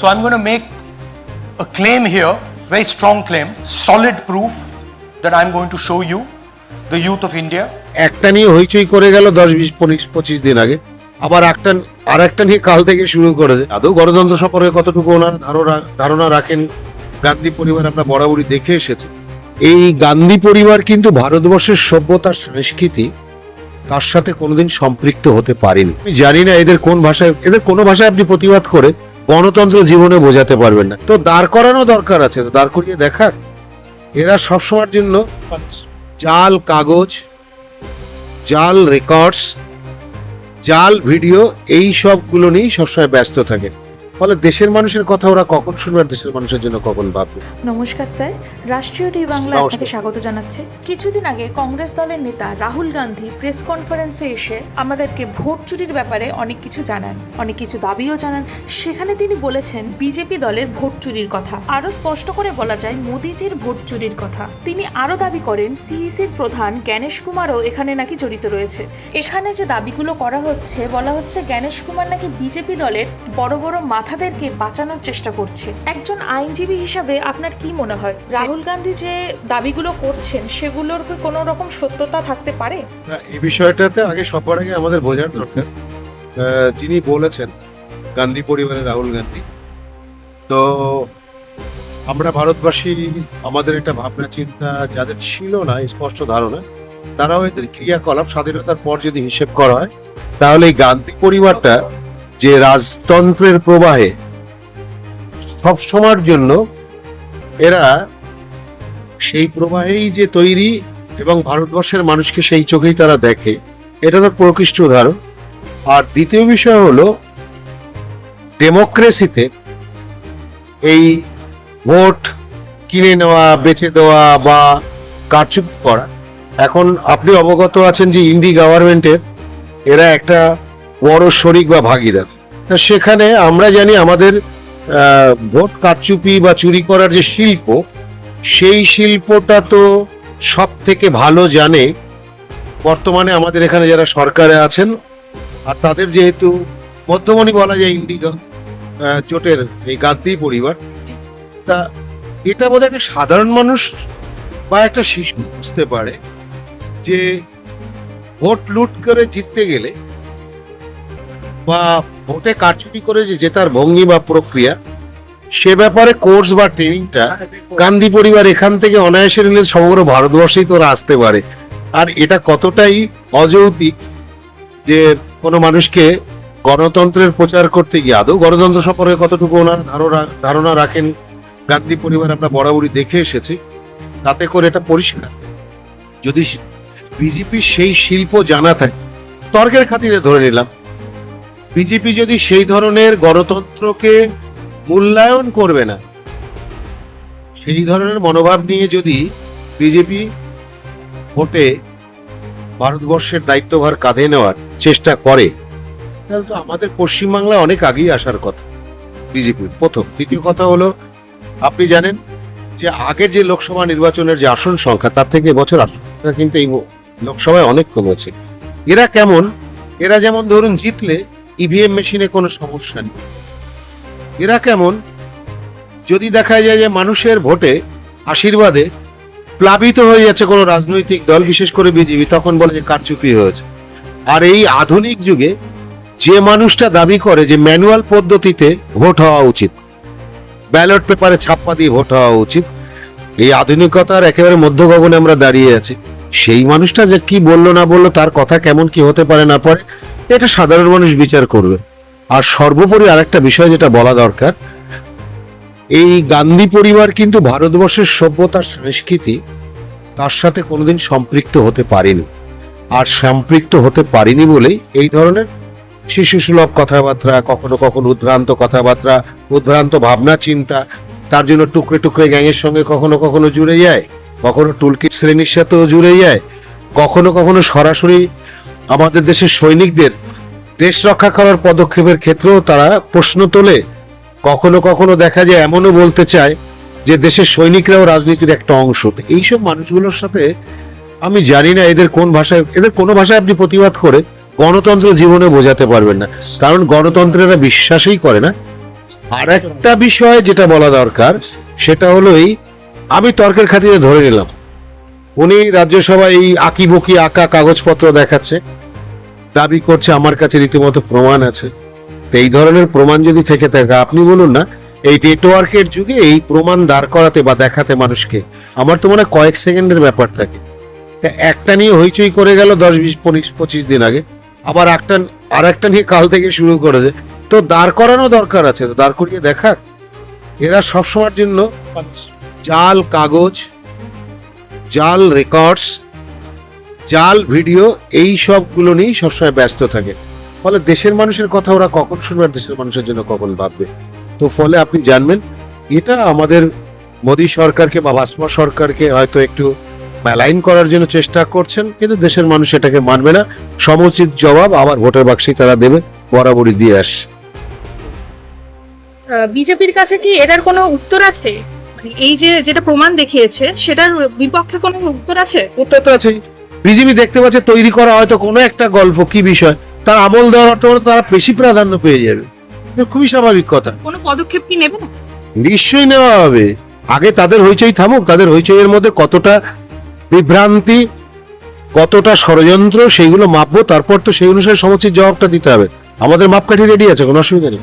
So I'm going to make a claim here, very strong claim, solid proof that I'm going to show you, the youth of India, একটা নিয়ে হইচই করে গেল দশ বিশ পঁচিশ দিন আগে। আবার একটা আর একটা নিয়ে কাল থেকে শুরু করেছে। আদৌ গণতন্ত্র সম্পর্কে কতটুকু ওনার ধারণা ধারণা রাখেন? গান্ধী পরিবার আমরা বরাবরই দেখে এসেছি। এই গান্ধী পরিবার কিন্তু ভারতবর্ষের সভ্যতা সংস্কৃতি তার সাথে কোনোদিন সম্পৃক্ত হতে পারেনি। আমি জানি না এদের কোন ভাষায়, এদের কোনো ভাষায় আপনি প্রতিবাদ করে গণতন্ত্র জীবনে বোঝাতে পারবেন না। তো দাঁড় করানো দরকার আছে, তো দাঁড় করিয়ে দেখাক। এরা সবসময়ের জন্য জাল কাগজ, জাল রেকর্ডস, জাল ভিডিও, এই সবগুলো নিয়েই সবসময় ব্যস্ত থাকে। ফলে দেশের মানুষের কথা ওরা কখন শুনবে দেশের মানুষের জন্য কখন ভাববে? নমস্কার স্যার রাষ্ট্রীয় টি বাংলা আপনাকে স্বাগত জানাচ্ছে। কিছুদিন আগে কংগ্রেস দলের নেতা রাহুল গান্ধী প্রেস কনফারেন্সে এসে আমাদেরকে ভোট চুরির ব্যাপারে অনেক কিছু জানান অনেক কিছু দাবিও জানান। সেখানে তিনি বলেছেন বিজেপি দলের ভোট চুরির কথা। আরও স্পষ্ট করে বলা যায় মোদিজির ভোট চুরির কথা। তিনি আরও দাবি করেন সিইসির প্রধান জ্ঞানেশ কুমারও এখানে নাকি জড়িত রয়েছে। এখানে যে দাবিগুলো করা হচ্ছে বলা হচ্ছে জ্ঞানেশ কুমার নাকি বিজেপি দলের বড় বড় মাথাদেরকে বাঁচানোর চেষ্টা করছে। একজন আইনজীবী হিসাবে আপনার কি মনে হয়? রাহুল গান্ধী যে দাবিগুলো করছেন সেগুলোর কি কোনো রকম সত্যতা থাকতে পারে? এই বিষয়টাতে আগে সবার আগে আমাদের বোঝার দরকার। যিনি বলেছেন গান্ধী পরিবারের রাহুল গান্ধী তো আমরা ভারতবাসী আমাদের একটা ভাবনা চিন্তা যাদের ছিল না স্পষ্ট ধারণা তারাও এদের ক্রিয়াকলাপ স্বাধীনতার পর যদি হিসেব করা হয় তাহলে এই গান্ধী পরিবারটা যে রাজতন্ত্রের প্রবাহে সব সময়ের জন্য এরা সেই প্রবাহেই যে তৈরি এবং ভারতবর্ষের মানুষকে সেই চোখেই তারা দেখে, এটা তো প্রকৃষ্ট উদাহরণ। আর দ্বিতীয় বিষয় হলো ডেমোক্রেসিতে এই ভোট কিনে নেওয়া, বেচে দেওয়া বা কারচুপ করা, এখন আপনি অবগত আছেন যে ইন্ডি গভর্নমেন্টের, এরা একটা বড় শরিক বা ভাগিদার। সেখানে আমরা জানি আমাদের ভোট কারচুপি বা চুরি করার যে শিল্প, সেই শিল্পটা তো সব থেকে ভালো জানে বর্তমানে আমাদের এখানে যারা সরকারে আছেন, আর তাদের যেহেতু মধ্যমণি বলা যায় ইন্ডিগো চোটের এই গাদ্দি পরিবার, তা এটা বোধহয় একটা সাধারণ মানুষ বা একটা শিশু বুঝতে পারে যে ভোট লুট করে জিততে গেলে বা ভোটে কারচুপি করে যে জেতার ভঙ্গি বা প্রক্রিয়া, সে ব্যাপারে কোর্স বা ট্রেনিংটা গান্ধী পরিবার এখান থেকে অনায়াসে নিলে সমগ্র ভারতবর্ষেই তোরা আসতে পারে। আর এটা কতটাই অযৌতিক যে কোনো মানুষকে গণতন্ত্রের প্রচার করতে গিয়ে, আদৌ গণতন্ত্র সম্পর্কে কতটুকু ওনার ধারণা ধারণা রাখেন? গান্ধী পরিবার আমরা বরাবরই দেখে এসেছি, তাতে করে এটা পরিষ্কার। যদি বিজেপির সেই শিল্প জানা থাকে, তর্কের খাতিরে ধরে নিলাম বিজেপি যদি সেই ধরনের গণতন্ত্রকে মূল্যায়ন করবে না, সেই ধরনের মনোভাব নিয়ে যদি বিজেপি ভোটে ভারতবর্ষের দায়িত্বভার কাঁধে নেওয়ার চেষ্টা করে, তাহলে তো আমাদের পশ্চিমবাংলায় অনেক আগেই আসার কথা বিজেপির। প্রথম। দ্বিতীয় কথা হলো, আপনি জানেন যে আগের যে লোকসভা নির্বাচনের যে আসন সংখ্যা, তার থেকে এবছর আসন সংখ্যা কিন্তু এই লোকসভায় অনেক কমেছে। এরা কেমন? এরা যেমন ধরুন জিতলে ইভিএম মেশিনে কোনো সমস্যা নেই। এরা কেমন? যদি দেখা যায় যে মানুষের ভোটে আশীর্বাদে প্লাবিত হয়ে যাচ্ছে কোনো রাজনৈতিক দল, বিশেষ করে বিজেপি, তখন বলে যে কারচুপি হয়েছে। আর এই আধুনিক যুগে যে মানুষটা দাবি করে যে ম্যানুয়াল পদ্ধতিতে ভোট হওয়া উচিত, ব্যালট পেপারে ছাপ্পা দিয়ে ভোট হওয়া উচিত, এই আধুনিকতার একেবারে মধ্যগগনে আমরা দাঁড়িয়ে আছি। সেই মানুষটা যে কি বলল না বলল, তার কথা কেমন কি হতে পারে না পারে এটা সাধারণ মানুষ বিচার করবে। আর সর্বোপরি আরেকটা বিষয় যেটা বলা দরকার, এই গান্ধী পরিবার কিন্তু ভারতবর্ষের সভ্যতার সংস্কৃতি তার সাথে কোনোদিন সম্পৃক্ত হতে পারেনি। আর সম্পৃক্ত হতে পারেনি বলেই এই ধরনের শিশু সুলভ কথাবার্তা, কখনো কখনো উদ্ভ্রান্ত কথাবার্তা, উদ্ভ্রান্ত ভাবনা, চিন্তা, তার জন্য টুকরে টুকরে গ্যাংয়ের সঙ্গে কখনো কখনো জুড়ে যায়, কখনো টুলকিট শ্রেণির সাথেও জুড়ে যায়, কখনো কখনো সরাসরি আমাদের দেশের সৈনিকদের দেশ রক্ষা করার পদক্ষেপের ক্ষেত্রেও তারা প্রশ্ন তোলে। কখনো কখনো দেখা যায় এমনও বলতে চায় যে দেশের সৈনিকরাও রাজনীতির একটা অংশ। এইসব মানুষগুলোর সাথে আমি জানি না এদের কোন ভাষায়, এদের কোনো ভাষায় আপনি প্রতিবাদ করে গণতন্ত্র জীবনে বোঝাতে পারবেন না। কারণ গণতন্ত্রেরা বিশ্বাসই করে না। আর একটা বিষয় যেটা বলা দরকার, সেটা হলো এই, আমি তর্কের খাতিরে ধরে নিলাম। উনি রাজ্যসভায় এই আঁকি বকি আঁকা কাগজপত্র দেখাচ্ছে। দাবি করছে আমার কাছে রীতিমতো প্রমাণ আছে। তো এই ধরনের প্রমাণ যদি থেকে থাকে আপনি বলুন না এই নেটওয়ার্কের যুগে এই প্রমাণ দাঁড় করাতে বা দেখাতে মানুষকে আমার তো মনে হয় কয়েক সেকেন্ডের ব্যাপার থাকে তা একটা নিয়ে হইচই করে গেল দশ বিশ পঁচিশ পঁচিশ দিন আগে আবার একটা আর একটা নিয়ে কাল থেকে শুরু করেছে। তো দাঁড় করানো দরকার আছে তো দাঁড় করিয়ে দেখাক। এরা সবসময়ের জন্য জাল কাগজ জাল রেকর্ডস জাল ভিডিও এই সবগুলো নিয়েই সবসময় ব্যস্ত থাকে। ফলে দেশের মানুষের কথা ওরা কখন শুনবে আর দেশের মানুষের জন্য কখন ভাববে? তো ফলে আপনি জানবেন এটা আমাদের মোদী সরকারকে বা ভাজপা সরকারকে হয়তো একটু মেলাইন করার জন্য চেষ্টা করছেন কিন্তু দেশের মানুষ এটাকে মানবে না। সমুচিত জবাব আবার ভোটের বাক্সেই তারা দেবে বরাবরই দিয়ে আস। বিজেপির কাছে কি এটার কোনো উত্তর আছে? মানে এই যে যেটা প্রমাণ দেখিয়েছে সেটার বিপক্ষে কোনো উত্তর আছে? উত্তর তো আছেই। বিজেপি দেখতে পাচ্ছে তৈরি করা হয়তো কোনো একটা গল্প কি বিষয়? তার আমল দেওয়ার অর্থ তারা বেশি প্রাধান্য পেয়ে যাবে। খুবই স্বাভাবিক কথা। কোনো পদক্ষেপ কি নেবে? নিশ্চয়ই নেওয়া হবে। আগে তাদের হইচই থামুক তাদের হইচইয়ের মধ্যে কতটা বিভ্রান্তি কতটা ষড়যন্ত্র সেইগুলো মাপবো তারপর তো সেই অনুসারে সমুচিত জবাবটা দিতে হবে। আমাদের মাপকাঠি রেডি আছে কোনো অসুবিধা নেই।